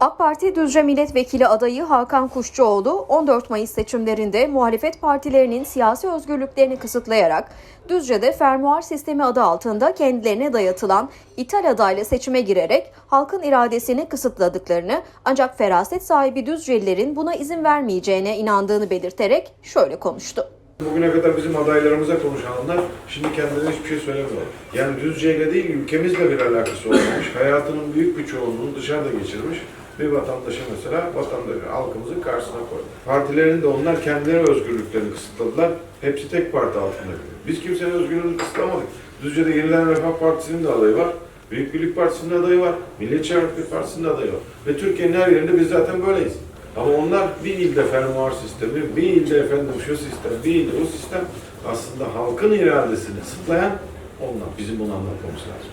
AK Parti Düzce Milletvekili adayı Hakan Kuşçuoğlu 14 Mayıs seçimlerinde muhalefet partilerinin siyasi özgürlüklerini kısıtlayarak Düzce'de fermuar sistemi adı altında kendilerine dayatılan ithal adayla seçime girerek halkın iradesini kısıtladıklarını ancak feraset sahibi Düzcelilerin buna izin vermeyeceğine inandığını belirterek şöyle konuştu. Bugüne kadar bizim adaylarımıza konuşanlar şimdi kendilerine hiçbir şey söylemiyor. Yani Düzce'yle değil ülkemizle bir alakası olmamış. Hayatının büyük bir çoğunluğunu dışarıda geçirmiş bir vatandaşı mesela vatandaşı halkımızın karşısına koydu. Partilerin de onlar kendileri özgürlüklerini kısıtladılar. Hepsi tek parti altında. Biz kimsenin özgürlüğünü kısıtlamadık. Düzce'de Yenilen Refah Partisi'nin de adayı var. Büyük Birlik Partisi'nin adayı var. Milliyetçi Hareket Partisi'nin de adayı var. Ve Türkiye'nin her yerinde biz zaten böyleyiz. Ama onlar bir ilde fermuar sistemi, bir ilde efendim şu sistem, bir ilde o sistem aslında halkın iradesini kısıtlayan onlar. Bizim bunu anlatmamız lazım.